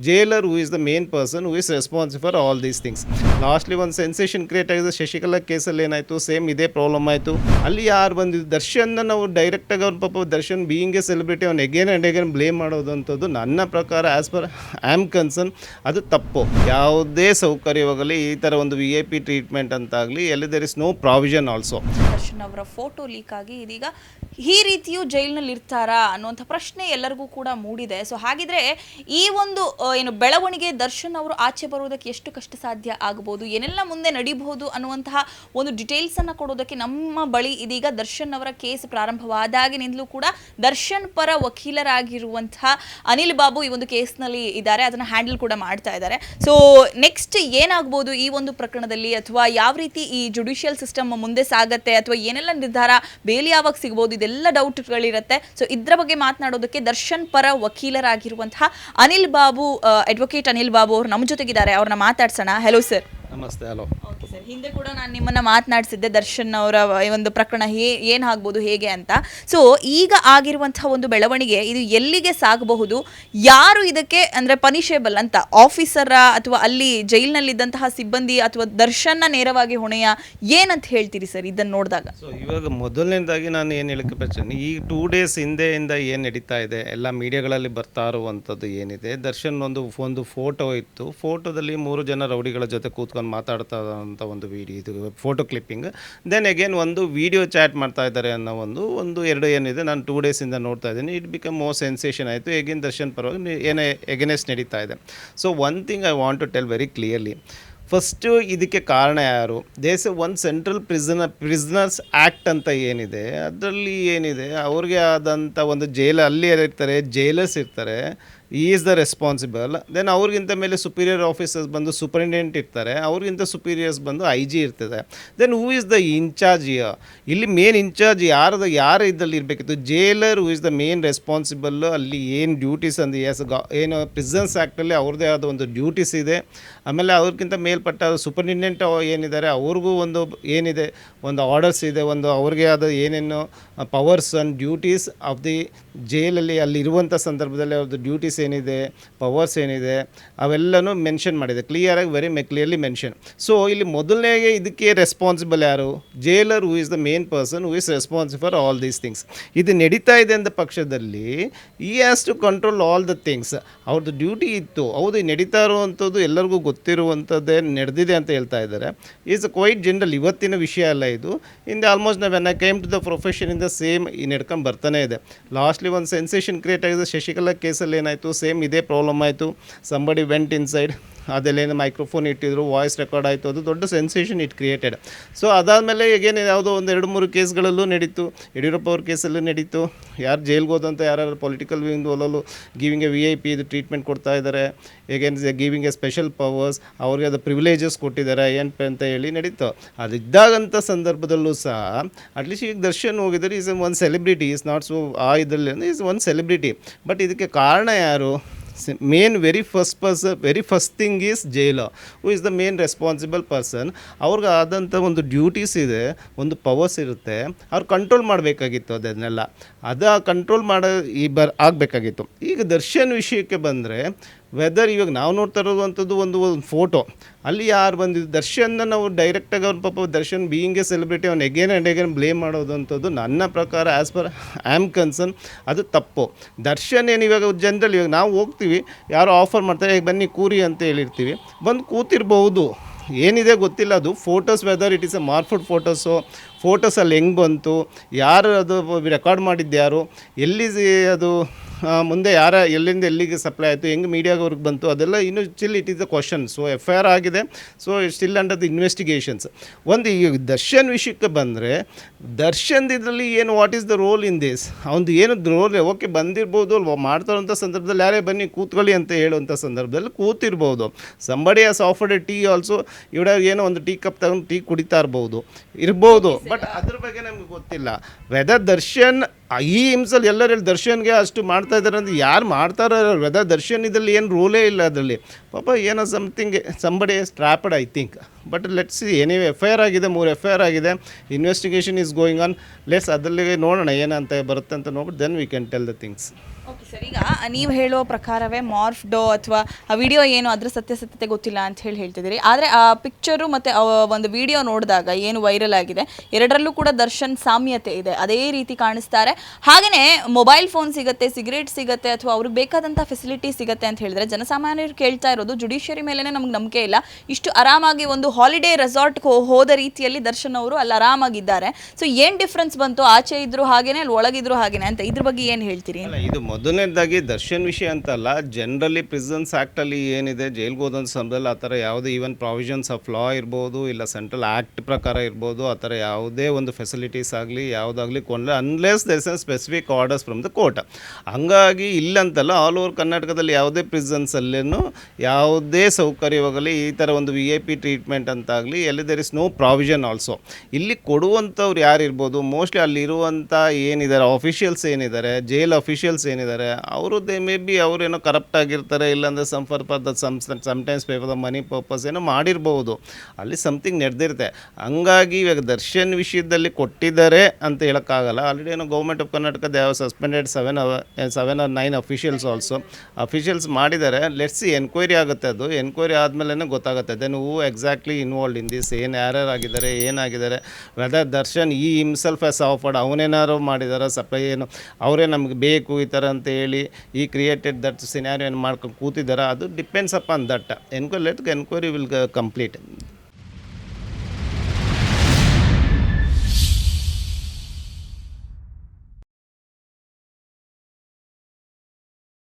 jailer who is the main person who is responsible for all these things. Lastly ಒಂದು sensation create ಆಗಿದೆ ಶಶಿಕಲಾ ಕೇಸಲ್ಲಿ ಏನಾಯಿತು? Same ಇದೇ problem ಆಯಿತು. ಅಲ್ಲಿ ಯಾರು ಬಂದಿದ್ದು? ದರ್ಶನ್ನ ನಾವು ಡೈರೆಕ್ಟಾಗಿ ಅವ್ನ ಪಾಪ ದರ್ಶನ್ ಬೀಯಿಂಗ್ ಎ ಸೆಲೆಬ್ರಿಟಿ ಅವ್ನು ಎಗೇನ್ ಆ್ಯಂಡ್ ಎಗೇನ್ ಬ್ಲೇಮ್ ಮಾಡೋದಂಥದ್ದು ನನ್ನ ಪ್ರಕಾರ ಆ್ಯಸ್ ಪರ್ ಆಮ್ ಕನ್ಸರ್ನ್ ಅದು ತಪ್ಪು. ಯಾವುದೇ ಸೌಕರ್ಯವಾಗಲಿ ಈ ಥರ ಒಂದು ವಿ ಐ ಪಿ ಟ್ರೀಟ್ಮೆಂಟ್ ಅಂತಾಗಲಿ ಎಲ್ಲಿ there is no provision also Darshan ಅವರ ಫೋಟೋ ಲೀಕ್ ಆಗಿ ಇದೀಗ ಈ ರೀತಿಯು ಜೈಲಿನಲ್ಲಿ ಇರ್ತಾರಾ ಅನ್ನುವಂಥ ಪ್ರಶ್ನೆ ಎಲ್ಲರಿಗೂ ಕೂಡ ಮೂಡಿದೆ. ಸೊ ಹಾಗಿದ್ರೆ ಈ ಒಂದು ಏನು ಬೆಳವಣಿಗೆ ದರ್ಶನ್ ಅವರು ಆಚೆ ಬರುವುದಕ್ಕೆ ಎಷ್ಟು ಕಷ್ಟ ಸಾಧ್ಯ ಆಗಬಹುದು ಏನೆಲ್ಲ ಮುಂದೆ ನಡಿಬಹುದು ಅನ್ನುವಂತಹ ಒಂದು ಡಿಟೇಲ್ಸ್ ಅನ್ನು ಕೊಡೋದಕ್ಕೆ ನಮ್ಮ ಬಳಿ ಇದೀಗ ದರ್ಶನ್ ಅವರ ಕೇಸ್ ಪ್ರಾರಂಭವಾದಾಗಿನಿಂದಲೂ ಕೂಡ ದರ್ಶನ್ ಪರ ವಕೀಲರಾಗಿರುವಂತಹ ಅನಿಲ್ ಬಾಬು ಈ ಒಂದು ಕೇಸ್ನಲ್ಲಿ ಇದ್ದಾರೆ, ಅದನ್ನ ಹ್ಯಾಂಡಲ್ ಕೂಡ ಮಾಡ್ತಾ ಇದ್ದಾರೆ. ಸೊ ನೆಕ್ಸ್ಟ್ ಏನಾಗ್ಬೋದು ಈ ಒಂದು ಪ್ರಕರಣದಲ್ಲಿ? ಅಥವಾ ಯಾವ ರೀತಿ ಈ ಜುಡಿಷಿಯಲ್ ಸಿಸ್ಟಮ್ ಮುಂದೆ ಸಾಗತ್ತೆ? ಅಥವಾ ಏನೆಲ್ಲ ನಿರ್ಧಾರ ಬೇಲಿ ಯಾವಾಗ ಸಿಗ್ಬೋದು? ಇದೆಲ್ಲ ಡೌಟ್ಗಳಿರುತ್ತೆ ಸೊ ಇದ್ರ ಬಗ್ಗೆ ಮಾತನಾಡೋದಕ್ಕೆ ದರ್ಶನ್ ಪರ ವಕೀಲರಾಗಿರುವಂತಹ ಅನಿಲ್ ಬಾಬು ಅಡ್ವೊಕೇಟ್ ಅನಿಲ್ ಬಾಬು ಅವರು ನಮ್ಮ ಜೊತೆಗಿದ್ದಾರೆ. ಅವ್ರನ್ನ ಮಾತಾಡ್ಸೋಣ. ಹಲೋ ಸರ್ ನಮಸ್ತೆ ಹಲೋ ಓಕೆ ಹಿಂದೆ ಕೂಡ ನಾನು ನಿಮ್ಮನ್ನ ಮಾತನಾಡಿಸಿದ್ದೆ ದರ್ಶನ್ ಅವರ ಒಂದು ಪ್ರಕರಣ ಹೇ ಏನಾಗ್ಬೋದು ಹೇಗೆ ಅಂತ. ಸೊ ಈಗ ಆಗಿರುವಂತಹ ಒಂದು ಬೆಳವಣಿಗೆ ಇದು ಎಲ್ಲಿಗೆ ಸಾಗಬಹುದು? ಯಾರು ಇದಕ್ಕೆ ಅಂದ್ರೆ ಪನಿಷೇಬಲ್ ಅಂತ? ಆಫೀಸರ ಅಥವಾ ಅಲ್ಲಿ ಜೈಲಿನಲ್ಲಿದ್ದಂತಹ ಸಿಬ್ಬಂದಿ ಅಥವಾ ದರ್ಶನ್ ನೇರವಾಗಿ ಹೊಣೆಯ ಏನಂತ ಹೇಳ್ತೀರಿ ಸರ್ ಇದನ್ನ ನೋಡಿದಾಗ? ಸೊ ಇವಾಗ ಮೊದಲನೇದಾಗಿ ನಾನು ಏನು ಹೇಳಕ್ಕೆ ಬಯಸ್ತೇನೆ? ಈ ಟೂ ಡೇಸ್ ಹಿಂದೆಯಿಂದ ಏನು ನಡೀತಾ ಇದೆ? ಎಲ್ಲ ಮೀಡಿಯಾಗಳಲ್ಲಿ ಬರ್ತಾ ಇರುವಂಥದ್ದು ಏನಿದೆ? ದರ್ಶನ್ ಒಂದು ಒಂದು ಫೋಟೋ ಇತ್ತು. ಫೋಟೋದಲ್ಲಿ ಮೂರು ಜನ ರೌಡಿಗಳ ಜೊತೆ ಕೂತ್ಕೊಂಡು ಮಾತಾಡ್ತಾ ಇರೋಂಥ ಒಂದು ವಿಡಿಯೋ ಇದು ಫೋಟೋ ಕ್ಲಿಪ್ಪಿಂಗ್ ದೆನ್ ಅಗೇನ್ ಒಂದು ವಿಡಿಯೋ ಚಾಟ್ ಮಾಡ್ತಾ ಇದ್ದಾರೆ ಅನ್ನೋ ಒಂದು ಒಂದು ಎರಡು ಏನಿದೆ, ನಾನು ಟೂ ಡೇಸಿಂದ ನೋಡ್ತಾ ಇದ್ದೀನಿ. ಇಟ್ ಬಿಕಮ್ ಮೋ ಸೆನ್ಸೇಷನ್ ಆಯಿತು. ಎಗೇನ್ ದರ್ಶನ್ ಪರವಾಗಿ ಏನೇ ಎಗೇನೆಸ್ಟ್ ನಡೀತಾ ಇದೆ. So one thing I want to tell very clearly first ಇದಕ್ಕೆ ಕಾರಣ ಯಾರು? ದೇಶ ಒಂದು ಸೆಂಟ್ರಲ್ ಪ್ರಿಸನ ಪ್ರಿಸ್ನರ್ಸ್ ಆ್ಯಕ್ಟ್ ಅಂತ ಏನಿದೆ, ಅದರಲ್ಲಿ ಏನಿದೆ? ಅವ್ರಿಗೆ ಆದಂಥ ಒಂದು ಜೈಲ್, ಅಲ್ಲಿ ಇರ್ತಾರೆ ಜೈಲರ್ಸ್ ಇರ್ತಾರೆ. ಈ ಈಸ್ ದ ರೆಸ್ಪಾನ್ಸಿಬಲ್ ದೆನ್ ಅವ್ರಿಗಿಂತ ಮೇಲೆ ಸುಪೀರಿಯರ್ ಆಫೀಸರ್ಸ್ ಬಂದು ಸೂಪರಿಂಟೆಂಡೆಂಟ್ ಇರ್ತಾರೆ. ಅವ್ರಿಗಿಂತ ಸುಪೀರಿಯರ್ಸ್ ಬಂದು ಐ ಜಿ ಇರ್ತದೆ. Then who is the incharge ಇಲ್ಲಿ ಮೇನ್ ಇನ್ಚಾರ್ಜ್ ಯಾರದ, ಯಾರ ಇದರಲ್ಲಿ ಇರಬೇಕಿತ್ತು? Jailer who is the main responsible ಅಲ್ಲಿ ಏನು ಡ್ಯೂಟೀಸ್ ಅಂದ ಎಸ್ ಗಾ ಏನು ಪ್ರಿಸನ್ಸ್ ಆ್ಯಕ್ಟಲ್ಲಿ ಅವ್ರದ್ದೇ ಆದ ಒಂದು ಡ್ಯೂಟೀಸ್ ಇದೆ. ಆಮೇಲೆ ಅವ್ರಿಗಿಂತ ಮೇಲ್ಪಟ್ಟ ಸೂಪರಿಂಟೆಂಡೆಂಟ್ ಏನಿದ್ದಾರೆ, ಅವ್ರಿಗೂ ಒಂದು ಏನಿದೆ, ಒಂದು ಆರ್ಡರ್ಸ್ ಇದೆ, ಒಂದು ಅವ್ರಿಗೆ ಆದ ಏನೇನು powers and duties of the ಜೇಲಲ್ಲಿ ಅಲ್ಲಿ ಇರುವಂಥ ಸಂದರ್ಭದಲ್ಲಿ ಅವ್ರದ್ದು ಡ್ಯೂಟೀಸ್ ಏನಿದೆ? ಪವರ್ಸ್ ಏನಿದೆ? ಅವೆಲ್ಲನೂ ಮೆನ್ಷನ್ ಮಾಡಿದೆ. ಕ್ಲಿಯರಾಗಿ ವೆರಿ ಮೆ ಕ್ಲಿಯರ್ಲಿ ಮೆನ್ಷನ್ ಸೊ ಇಲ್ಲಿ ಮೊದಲನೇ ಇದಕ್ಕೆ ರೆಸ್ಪಾನ್ಸಿಬಲ್ ಯಾರು? Jailer who is the main person who is responsible for all these things ಇದು ನಡೀತಾ ಇದೆ ಅಂದ ಪಕ್ಷದಲ್ಲಿ ಈ has to control all the things ಅವ್ರದ್ದು ಡ್ಯೂಟಿ ಇತ್ತು. ಹೌದು ನಡೀತಾ ಇರುವಂಥದ್ದು ಎಲ್ಲರಿಗೂ ಗೊತ್ತಿರುವಂಥದ್ದೇ ನಡೆದಿದೆ ಅಂತ ಹೇಳ್ತಾ ಇದ್ದಾರೆ. ಈಸ್ ಕ್ವೈಟ್ ಜನರಲ್ ಇವತ್ತಿನ ವಿಷಯ ಅಲ್ಲ ಇದು. ಇಂದ ಆಲ್ಮೋಸ್ಟ್ ನಾವು I came to the profession ಇಂದ ಸೇಮ್ ಈ ನಡ್ಕೊಂಡು ಬರ್ತಾನೆ ಇದೆ. ಲಾಸ್ಟ್ಲಿ ಒಂದು ಸೆನ್ಸೇಷನ್ ಕ್ರಿಯೇಟ್ ಆಗಿದೆ. ಶಶಿಕಲಾ ಕೇಸಲ್ಲಿ ಏನಾಯಿತು? ಸೇಮ್ ಇದೇ ಪ್ರಾಬ್ಲಮ್ ಆಯಿತು ಸಂಬಡಿ ವೆಂಟ್ ಇನ್ಸೈಡ್ ಅದಲ್ಲೇನು ಮೈಕ್ರೋಫೋನ್ ಇಟ್ಟಿದ್ರು ವಾಯ್ಸ್ ರೆಕಾರ್ಡ್ ಆಯಿತು, ಅದು ದೊಡ್ಡ ಸೆನ್ಸೇಷನ್ ಇಟ್ ಕ್ರಿಯೇಟೆಡ್ ಸೊ ಅದಾದಮೇಲೆ ಈಗೇನು ಯಾವುದೋ ಒಂದು ಎರಡು ಮೂರು ಕೇಸ್ಗಳಲ್ಲೂ ನಡೀತು. ಯಡಿಯೂರಪ್ಪ ಅವ್ರ ಕೇಸಲ್ಲೂ ನಡೀತು. ಯಾರು ಜೈಲ್ಗೆ ಹೋದಂಥ ಯಾರು political wing ಒಲಲು giving a V I P ಇದು ಟ್ರೀಟ್ಮೆಂಟ್ ಕೊಡ್ತಾ ಇದ್ದಾರೆ ಈಗೇನು ಗಿವಿಂಗ್ ಎ ಸ್ಪೆಷಲ್ ಪವರ್ಸ್ ಅವ್ರಿಗೆ ಅದು ಪ್ರಿವಿಲೇಜಸ್ ಕೊಟ್ಟಿದ್ದಾರೆ ಏನು ಅಂತ ಹೇಳಿ ನಡೀತು. ಅದಿದ್ದಾಗಂಥ ಸಂದರ್ಭದಲ್ಲೂ ಸಹ ಅಟ್ಲೀಸ್ಟ್ ಈಗ ದರ್ಶನ್ ಹೋಗಿದ್ದಾರೆ is one celebrity is not so ಆ ಇದರಲ್ಲಿ ಈಸ್ ಒನ್ ಸೆಲೆಬ್ರಿಟಿ ಬಟ್ ಇದಕ್ಕೆ ಕಾರಣ ಯಾರು? Main very first person very first thing is jail who is the main responsible person ಅವ್ರಿಗೆ ಆದಂಥ ಒಂದು ಡ್ಯೂಟೀಸ್ ಇದೆ, ಒಂದು ಪವರ್ಸ್ ಇರುತ್ತೆ, ಅವ್ರು ಕಂಟ್ರೋಲ್ ಮಾಡಬೇಕಾಗಿತ್ತು ಅದನ್ನೆಲ್ಲ. ಅದು ಕಂಟ್ರೋಲ್ ಮಾಡೋ, ಈ ಬರ್, ಆಗಬೇಕಾಗಿತ್ತು. ಈಗ ದರ್ಶನ್ ವಿಷಯಕ್ಕೆ ಬಂದರೆ ವೆದರ್ ಇವಾಗ ನಾವು ನೋಡ್ತಾ ಇರೋವಂಥದ್ದು ಒಂದು ಒಂದು ಫೋಟೋ ಅಲ್ಲಿ ಯಾರು ಬಂದಿದ್ದು ದರ್ಶನ್ನ ನಾವು ಡೈರೆಕ್ಟಾಗಿ ಅವ್ರ ಪಾಪ ದರ್ಶನ್ ಬೀಯಿಂಗ್ ಎ ಸೆಲೆಬ್ರಿಟಿ ಅವ್ನು ಎಗೇನ್ ಆ್ಯಂಡ್ ಎಗೇನ್ ಬ್ಲೇಮ್ ಮಾಡೋದು ಅಂಥದ್ದು ನನ್ನ ಪ್ರಕಾರ ಆ್ಯಸ್ ಪರ್ ಆಮ್ ಕನ್ಸರ್ನ್ ಅದು ತಪ್ಪು. ದರ್ಶನ್ ಏನು ಇವಾಗ ಜನರಲ್ ಇವಾಗ ನಾವು ಹೋಗ್ತೀವಿ, ಯಾರೋ ಆಫರ್ ಮಾಡ್ತಾರೆ ಈಗ ಬನ್ನಿ ಕೂರಿ ಅಂತ ಹೇಳಿರ್ತೀವಿ. ಬಂದು ಕೂತಿರ್ಬಹುದು. ಏನಿದೆ ಗೊತ್ತಿಲ್ಲ ಅದು. Photos whether it is a morphed photos ಫೋಟೋಸಲ್ಲಿ ಹೆಂಗೆ ಬಂತು, ಯಾರು ಅದು ರೆಕಾರ್ಡ್ ಮಾಡಿದ್ದು ಯಾರು, ಎಲ್ಲಿ ಅದು ಮುಂದೆ ಯಾರ ಎಲ್ಲಿಂದ ಎಲ್ಲಿಗೆ ಸಪ್ಲೈ ಆಯಿತು, ಹೆಂಗೆ ಮೀಡಿಯಾಗವ್ರಿಗೆ ಬಂತು, ಅದೆಲ್ಲ ಇನ್ನೂ still it is a question so F I R ಆಗಿದೆ. So still under the investigations ಒಂದು ಈ ದರ್ಶನ್ ವಿಷಯಕ್ಕೆ ಬಂದರೆ ದರ್ಶನ್ ಇದರಲ್ಲಿ ಏನು what is the role in this ಅವ್ನು ಏನು ರೋಲ್ ಓಕೆ, ಬಂದಿರ್ಬೋದು ಅಲ್ವಾ? ಮಾಡ್ತಾರಂಥ ಸಂದರ್ಭದಲ್ಲಿ ಯಾರೇ ಬನ್ನಿ, ಕೂತ್ಕೊಳ್ಳಿ ಅಂತ ಹೇಳುವಂಥ ಸಂದರ್ಭದಲ್ಲಿ ಕೂತಿರ್ಬೋದು. Somebody as offered tea also ಇವಡ ಏನೋ ಒಂದು ಟೀ ಕಪ್ ತಗೊಂಡು ಟೀ ಕುಡಿತಾ ಇರ್ಬೋದು. ಇರ್ಬೋದು. ಬಟ್ ಅದ್ರ ಬಗ್ಗೆ ನಮಗೆ ಗೊತ್ತಿಲ್ಲ. ವೆದರ್ ದರ್ಶನ್ ಈ ಹಿಂಸಲ್ಲಿ ಎಲ್ಲರೂ ದರ್ಶನ್ಗೆ ಅಷ್ಟು ಮಾಡ್ತಾ ಇದ್ದಾರೆ ಅಂದ್ರೆ ಯಾರು ಮಾಡ್ತಾರೋ ವೆದರ್ ದರ್ಶನ್ ಇದರಲ್ಲಿ ಏನು ರೋಲೇ ಇಲ್ಲ ಅದರಲ್ಲಿ. ಪಾಪ ಏನೋ something somebody strapped I think but let's anyway F I R ಆಗಿದೆ, ಮೂರು ಎಫ್ ಐ ಆರ್ ಆಗಿದೆ. Investigation is going on let's ಅದರಲ್ಲಿ ನೋಡೋಣ ಏನಂತ ಬರುತ್ತೆ ಅಂತ ನೋಡ್ಬಿಟ್ಟು then we can tell the things okay sir ಈಗ ನೀವು ಹೇಳೋ ಪ್ರಕಾರವೇ ಮಾರ್ಫ್ಡೋ ಅಥವಾ ಆ ವಿಡಿಯೋ ಏನು ಅದ್ರ ಸತ್ಯಾಸತ್ಯತೆ ಗೊತ್ತಿಲ್ಲ ಅಂತ ಹೇಳಿ ಹೇಳ್ತಿದ್ದೀರಿ. ಆದರೆ ಆ ಪಿಕ್ಚರು ಮತ್ತು ಒಂದು ವಿಡಿಯೋ ನೋಡಿದಾಗ ಏನು ವೈರಲ್ ಆಗಿದೆ, ಎರಡರಲ್ಲೂ ಕೂಡ ದರ್ಶನ್ ಸಾಮ್ಯತೆ ಇದೆ. ಅದೇ ರೀತಿ ಕಾಣಿಸ್ತಾರೆ. ಹಾಗೆಯೇ ಮೊಬೈಲ್ ಫೋನ್ ಸಿಗುತ್ತೆ ಸಿಗರೇಟ್ ಸಿಗುತ್ತೆ ಅಥವಾ ಅವ್ರಿಗೆ ಬೇಕಾದಂಥ ಫೆಸಿಲಿಟಿ ಸಿಗುತ್ತೆ ಅಂತ ಹೇಳಿದ್ರೆ, ಜನಸಾಮಾನ್ಯರು ಕೇಳ್ತಾ ಇರೋದು ಜುಡಿಷಿಯರಿ ಮೇಲೇ ನಮ್ಗೆ ನಂಬಿಕೆ ಇಲ್ಲ. ಇಷ್ಟು ಆರಾಮಾಗಿ ಒಂದು ಹಾಲಿಡೇ ರೆಸಾರ್ಟ್ಗೆ ಹೋದ ರೀತಿಯಲ್ಲಿ ದರ್ಶನ್ ಅವರು ಅಲ್ಲಿ ಆರಾಮಾಗಿದ್ದಾರೆ. ಸೊ ಏನು ಡಿಫ್ರೆನ್ಸ್ ಬಂತು? ಆಚೆ ಇದ್ರು ಹಾಗೇನೆ, ಅಲ್ಲಿ ಒಳಗಿದ್ರು ಹಾಗೇನೆ ಅಂತ ಇದ್ರ ಬಗ್ಗೆ ಏನು ಹೇಳ್ತೀರಿ? ಅಲ್ಲ, ಇದು ಮೊದಲನೇದಾಗಿ ದರ್ಶನ್ ವಿಷಯ ಅಂತಲ್ಲ ಜನರಲಿ ಪ್ರಿಸನ್ಸ್ ಆ್ಯಕ್ಟಲ್ಲಿ ಏನಿದೆ, ಜೈಲ್ಗೆ ಹೋದಂಥ ಸಮಯದಲ್ಲಿ ಆ ಥರ ಯಾವುದೇ ಈವನ್ ಪ್ರಾವಿಷನ್ಸ್ ಆಫ್ ಲಾ ಇರ್ಬೋದು, ಇಲ್ಲ ಸೆಂಟ್ರಲ್ ಆ್ಯಕ್ಟ್ ಪ್ರಕಾರ ಇರ್ಬೋದು, ಆ ಥರ ಯಾವುದೇ ಒಂದು ಫೆಸಿಲಿಟೀಸ್ ಆಗಲಿ, ಯಾವುದಾಗಲಿ ಕೊಂಡ್ರೆ unless there's an specific orders from the court ಹಂಗಾಗಿ ಇಲ್ಲಂತಲ್ಲ ಆಲ್ ಓವರ್ ಕರ್ನಾಟಕದಲ್ಲಿ ಯಾವುದೇ ಪ್ರಿಸನ್ಸಲ್ಲೇನು ಯಾವುದೇ ಸೌಕರ್ಯವಾಗಲಿ, ಈ ಥರ ಒಂದು ವಿ ಐ ಪಿ ಟ್ರೀಟ್ಮೆಂಟ್ ಅಂತಾಗಲಿ ಎಲ್ಲಿ there is no provision also ಇಲ್ಲಿ ಕೊಡುವಂಥವ್ರು ಯಾರಿರ್ಬೋದು ಮೋಸ್ಟ್ಲಿ ಅಲ್ಲಿರುವಂಥ ಏನಿದ್ದಾರೆ ಅಫಿಷಿಯಲ್ಸ್ ಏನಿದ್ದಾರೆ ಜೈಲ್ ಅಫಿಷಿಯಲ್ಸ್ ಏನಿದ್ದಾರೆ ಅವರು ದೇ ಮೇ ಬಿ ಅವರೇನೋ ಕರಪ್ಟ್ ಆಗಿರ್ತಾರೆ, ಇಲ್ಲಾಂದರೆ some for the some sometimes pay for the money purpose ಏನೋ ಮಾಡಿರ್ಬೋದು. ಅಲ್ಲಿ ಸಮಥಿಂಗ್ ನಡೆದಿರುತ್ತೆ. ಹಂಗಾಗಿ ಇವಾಗ ದರ್ಶನ್ ವಿಷಯದಲ್ಲಿ ಕೊಟ್ಟಿದ್ದಾರೆ ಅಂತ ಹೇಳೋಕ್ಕಾಗಲ್ಲ. ಆಲ್ರೆಡಿ ಏನೋ government of Karnataka they have suspended seven seven or nine officials also officials ಮಾಡಿದ್ದಾರೆ. ಲೆಟ್ಸ್ ಎನ್ಕ್ವೈರಿ ಆಗುತ್ತೆ ಅದು. ಎನ್ಕ್ವೈರಿ ಆದಮೇಲೆ ಗೊತ್ತಾಗುತ್ತೆ. Then who exactly involved in this ಏನು ಯಾರ್ಯಾರು ಆಗಿದ್ದಾರೆ, ಏನಾಗಿದ್ದಾರೆ. ವೆದರ್ ದರ್ಶನ್ ಈ ಹಿಮ್ಸೆಲ್ಫ್ ಎಸ್ ಆಫರ್ಡ್ ಅವನೇನಾರು ಮಾಡಿದಾರ ಸಪ್ಲೈ ಏನು, ಅವರೇ ನಮ್ಗೆ ಬೇಕು ಈ ಥರ ಅಂತ ಹೇಳಿ ಈ ಕ್ರಿಯೇಟೆಡ್ ದಟ್ ಸಿನಾರಿಯೋ ಏನು ಮಾಡ್ಕೊಂಡು ಕೂತಿದ್ದಾರೆ ಅದು depends up on that enquiry let enquiry will complete